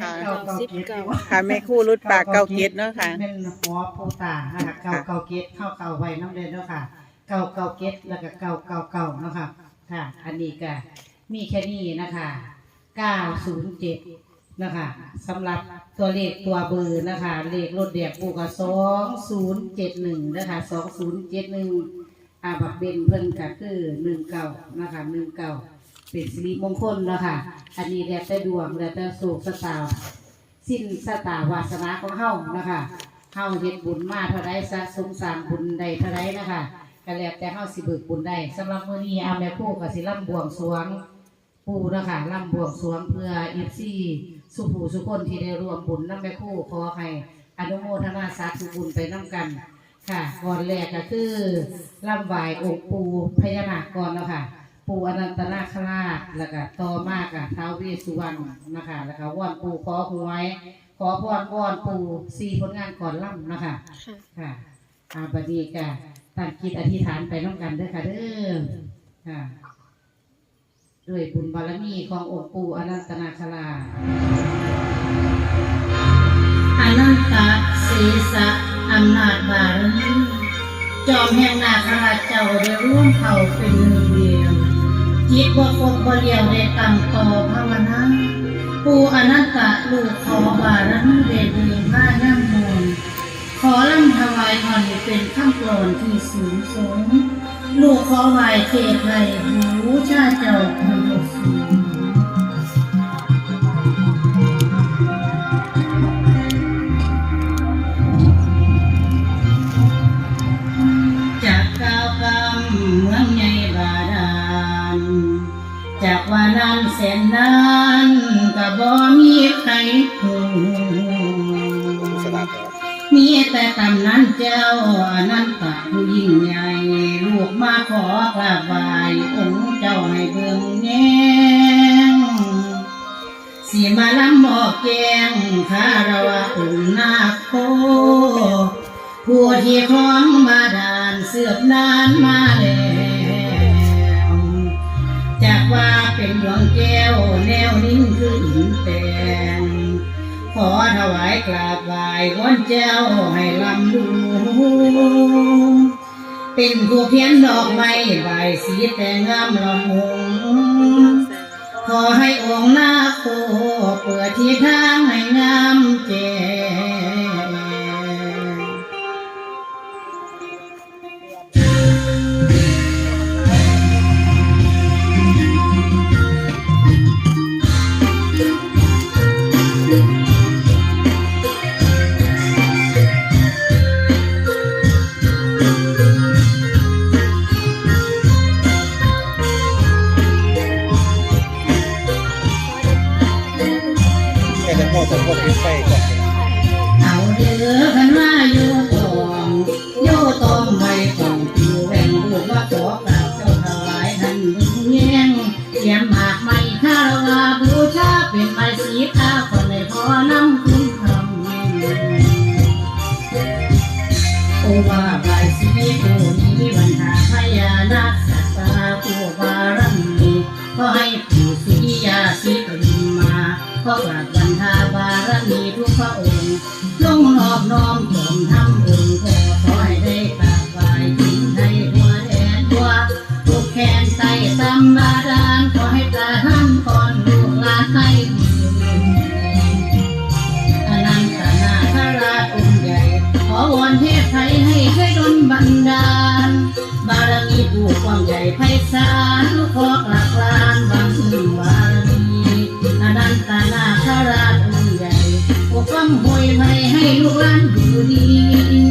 ค่ะเก้าเก้าเจ็ดค่ะแม่ครู่รุดปากเก้าเจ็ดเนาะค่ะ เป็นหัวโพตานะคะเก้าเก้าเจ็ดเข้าเก้าไว้น้ำเดือนเนาะค่ะ เก้าเก้าเจ็ดแล้วก็เก้าเก้าเก้าเนาะค่ะ ค่ะ อันนี้ก็มีแค่นี้นะคะเก้าศูนย์เจ็ดนะคะสำหรับตัวเลขตัวเบอร์นะคะ เลขรถเดียกปูกับสองศูนย์เจ็ดหนึ่งนะคะสองศูนย์เจ็ดหนึ่งอาบักเบนเพิ่นก็คือหนึ่งเก้านะคะหนึ่ง เป็นสิริมงคลนะคะอันนี้แล้วแต่ดวงแล้วแต่โศกสตาสิ้นสตาวาสนาของเฮานะคะเฮาเฮ็ดบุญมาเท่าไรสะสมสางบุญใดเท่าไรนะคะก็แล้วแต่เฮาสิเบิกบุญได้สำหรับมื้อนี้อาแม่ผู้ก็สิร่ำบวงสรวงปู่นะคะร่ำบวงสรวงเพื่อเอฟซีสุภูสุคนที่ได้ร่วมบุญน้ำแม่คู่ขอให้อนุโมทนาสาธุบุญไปน้ำกันค่ะก่อนแรกก็คือร่ำไหวองค์ปู่พญานาคก่อนเนาะค่ะ ปู่อนันตนาคราชแล้วก็ต่อมากอะท้าวเวสสุวรรณนะคะแล้วก็ว่อนปู่ขอหวยขอพรว่อนปู่สี่ผลงานก่อนล่ำนะคะค่ะอาบดีกะตั้งคิดอธิษฐานไปน้ำกันเด้อค่ะเด้อค่ะด้วยบุญบารมีขององค์ปู่อนันตนาคราชอนันตศีสะอำนาจบารมีจอมแห่งนาคราชเจ้าได้ร่วมเขาเป็นหนึ่งเดียว จิตว่าคนบ่เลียวได้ตั้งต่อภาวนาปูอนันตะลูกขอบารมีเดชดีผ้าย่ำมนขอลำถวายหอนเป็นข้ามกรอนที่สูงสงลูกขอไหวเทไทยหูชาเจ้าพนกสูง เป็นดวงแก้วแนวนิ่งคือหินแตงขอถวายกราบไหว้วอนเจ้าให้ลำดูเป็นผู้เพียนดอกไม้ใบายสีแต่งามละมุงขอให้องค์นาคโคเปิดที่ทางให้งามแจ้ ขอให้ผู้สุียาสีปริมาขอกราบบรรดาบารมีทุกพระองค์ ลงนอบน้อมถ่อมทำ ผู้ความใหญ่ไพศาลลูกขอกลักลานบังบารมีอนันตนาคราชองค์ใหญ่ปกป้องหวยไม่ให้ลูกหลานอยู่ดี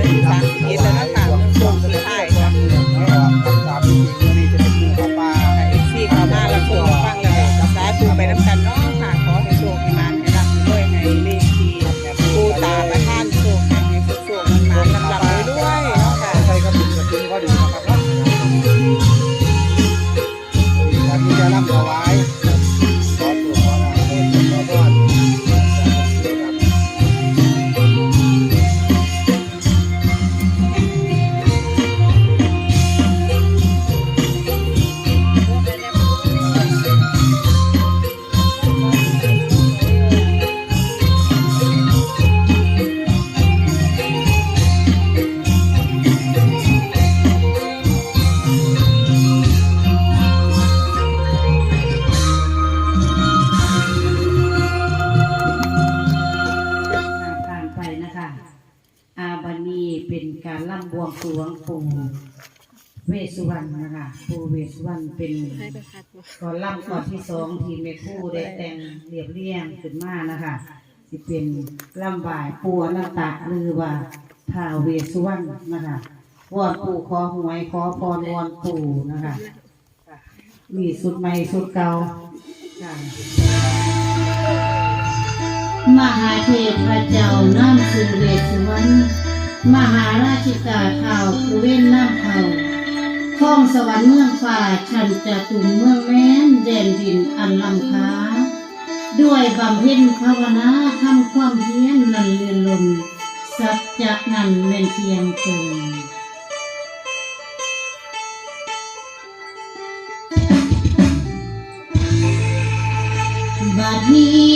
เป็นมือวันที่สามสิบเอ็ดแล้วนะคะ สสุวรรณนะคะปู่เวสสุวรรณเป็นก่อนล่ำก่อนที่สองทีมแม่ครู่ได้แต่งเรียบเรียงขึ้นมานะคะสิเป็นล่ำบ่ายปู่อนันตะหรือว่าท้าวเวสสุวรรณนะคะวอนปู่ขอหวยขอพรวอนปู่นะคะมีสุดใหม่สุดเก่าค่ะมหาเทพเจ้าน้ำคือเวสสุวรรณมหาราชิกาข่าวคือเว้นน้ำเขา ข้องสวรรค์เมืองฝ่าชันจะตุ่มเมืองแม้นแดนดินอันลำค้า ด้วยบำเพ็ญภาวนาทำความเพียรนันเลือนลมสัจจะนันเม่นเทียงตนบัดนี้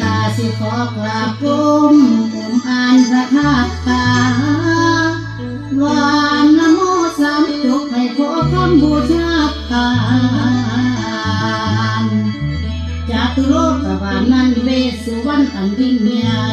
ตาสิขอกราบก้มผมอ่านพระคาถาวาานจากโลกบาลนั้นเวสุวรรณอันยิ่งใหญ่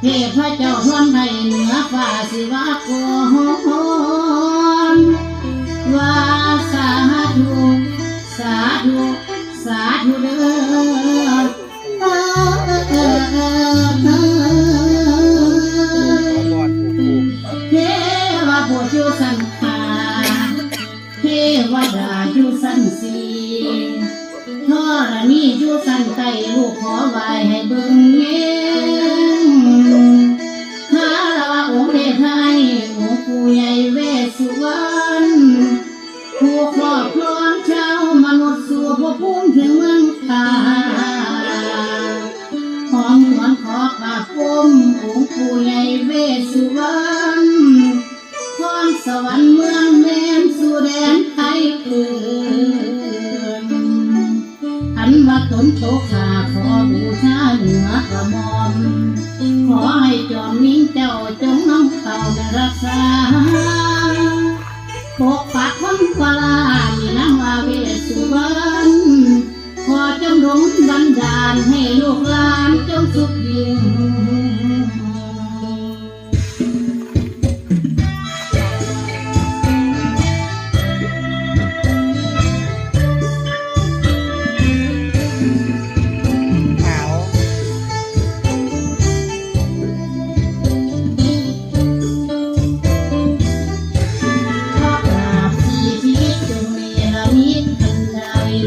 เทพเจ้าทอนให้เหนือฟ้าสิวะโกหอนว่าสาธุ สาธุ สาธุเด้อ สันไตลูกขอไหวให้เบิ่งเงี้าลามีนางมาเวสุวรรณขอจงดลบันดาลให้ลูกหลานจงสุขยิ่ง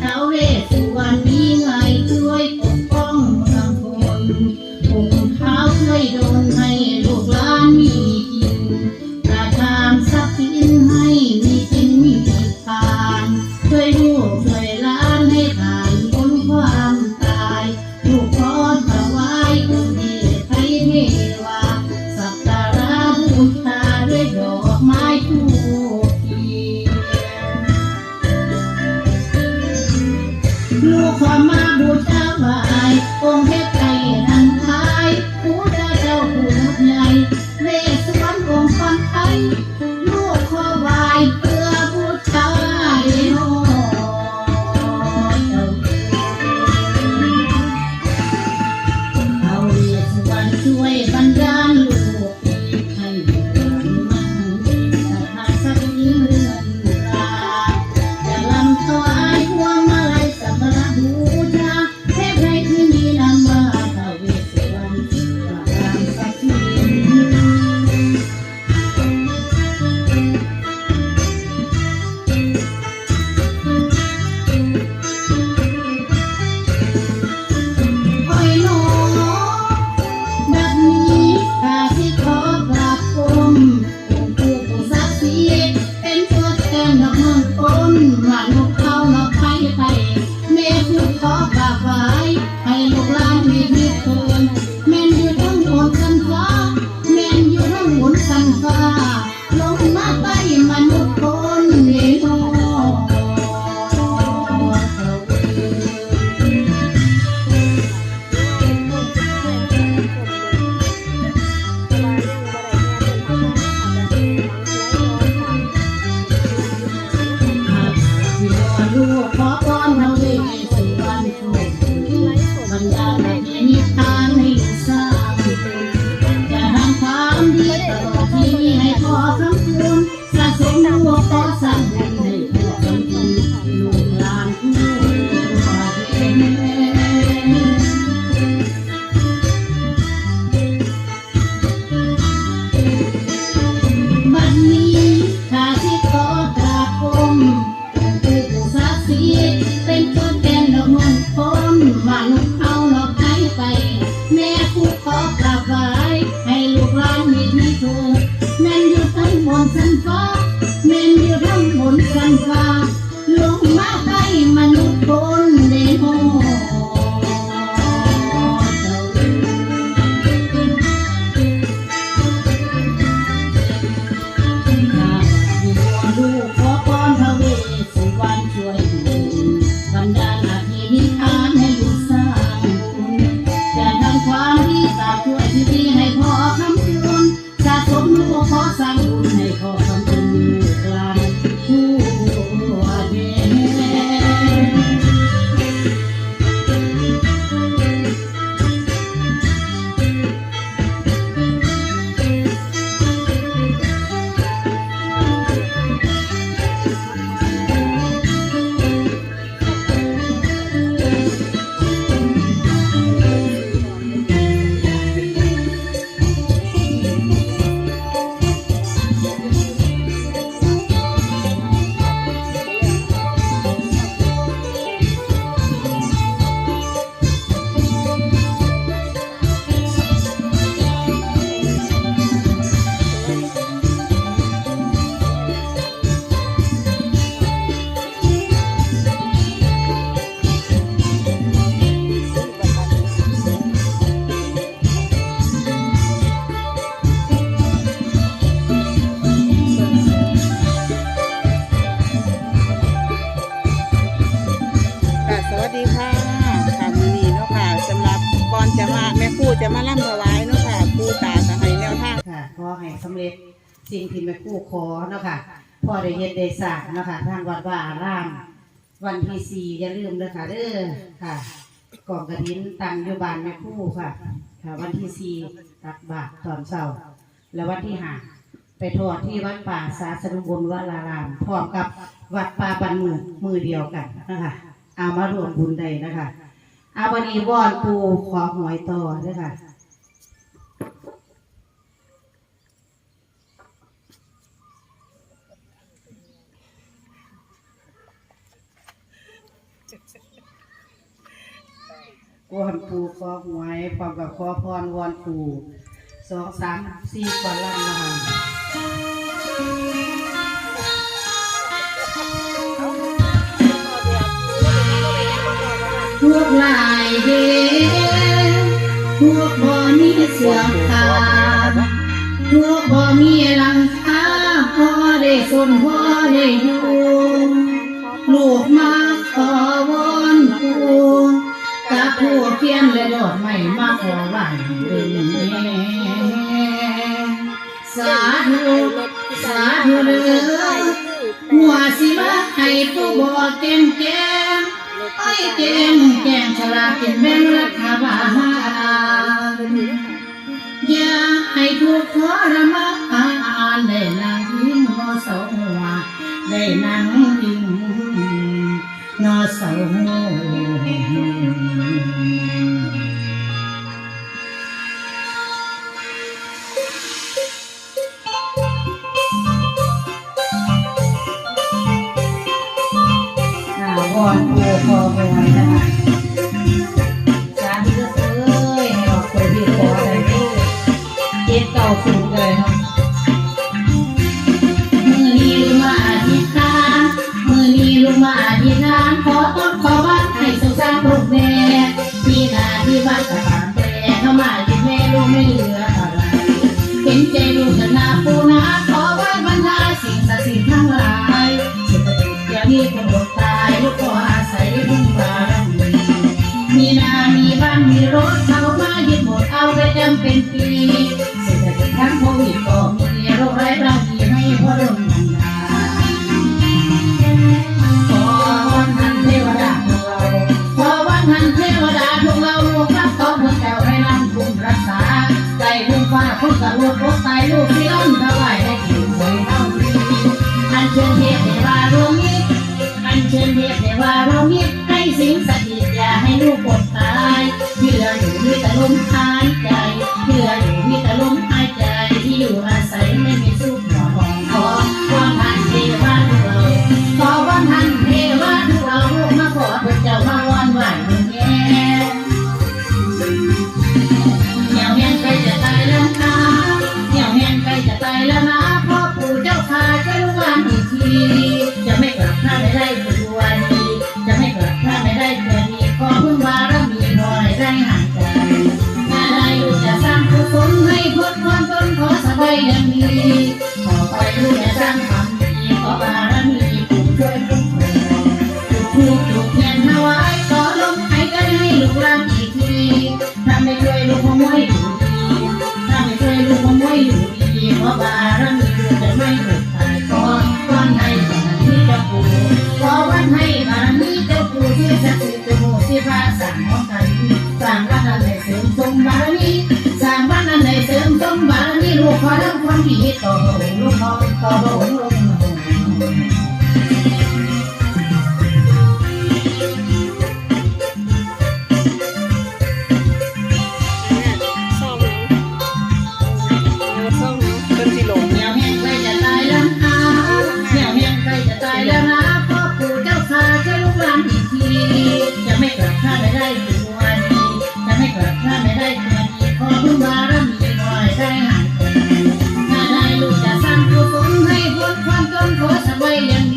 now พอได้เห็นได้สรางนะคะทางวัดว่าอาราม วันที่สี่อย่าลืมเด้อค่ะเด้อค่ะกองกระดินตังยูบานแม่คู่ค่ะ ค่ะ วันที่สี่ตักบาตรตอนเช้าและวันที่ห้าไปทอดที่วัดป่าสาสนุบุญวัลารามพร้อมกับวัดป่าบันมือมือเดียวกันนะคะเอามารวมบุญใดนะคะเอาวันนี้วอนปูขอหวยต่อด้วค่ะ วอนปูขอไว้พร้อมกับขอพรวอนปูสองสามสี่ก่อนลำนะพวกลายเดพวกบ่มีเสียงตาพวกบ่มีหลังคาพอได้สนพอได้อยู่ลูกมาขอ มาขอไหวเรื่งสาธุสาธุเลืหัวสิบะให้ผู้บอกแก่มแก่มไอ้แก่มแก่มฉลาดกินแม่งรัฐบาลอย่าให้ผู้ขอระมานได้นางพิมโนสาวได้นางพิมโนสาว รคูคอหวยนะคะสาเอ้ยให้ออกคนที่ขออะไรลูกเจ็ดเก่าสูงเลยเนาะมือนี้ลูกมาอธิษฐานมือนี้ลูกมาอธิษานขอต้นขอวัดให้สุขสันลูแม่ที่นาที่วัดกับ เป็นปีเศรษฐกิจทั้งโควิดก็มีโรคร้ายรังมีให้พอร่มันทาขอวันทันเทวดาขอวันทันเทวดาของเรารับต้องเมืองแก้วให้ำคุ้มรักษาใจลุ่ฟ้าคุ้มกับลูกรถไลูกที่ล้นถวายให้ถึงไว้เท่านี้อันเชิญเทพเทวารมิอันเชิญเทพเทวาโรมิให้สิงสถิตอย่าให้ลูกปวดตายเบื่อหนูมีแต่ลมหายใจ Ni ni ni ni ni ni Australian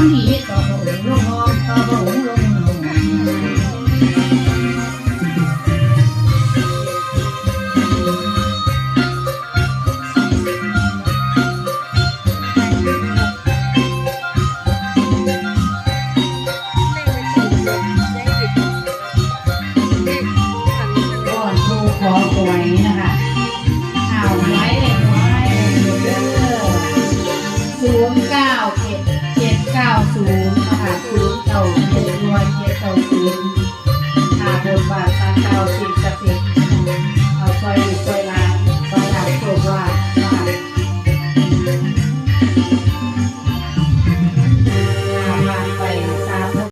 坑里。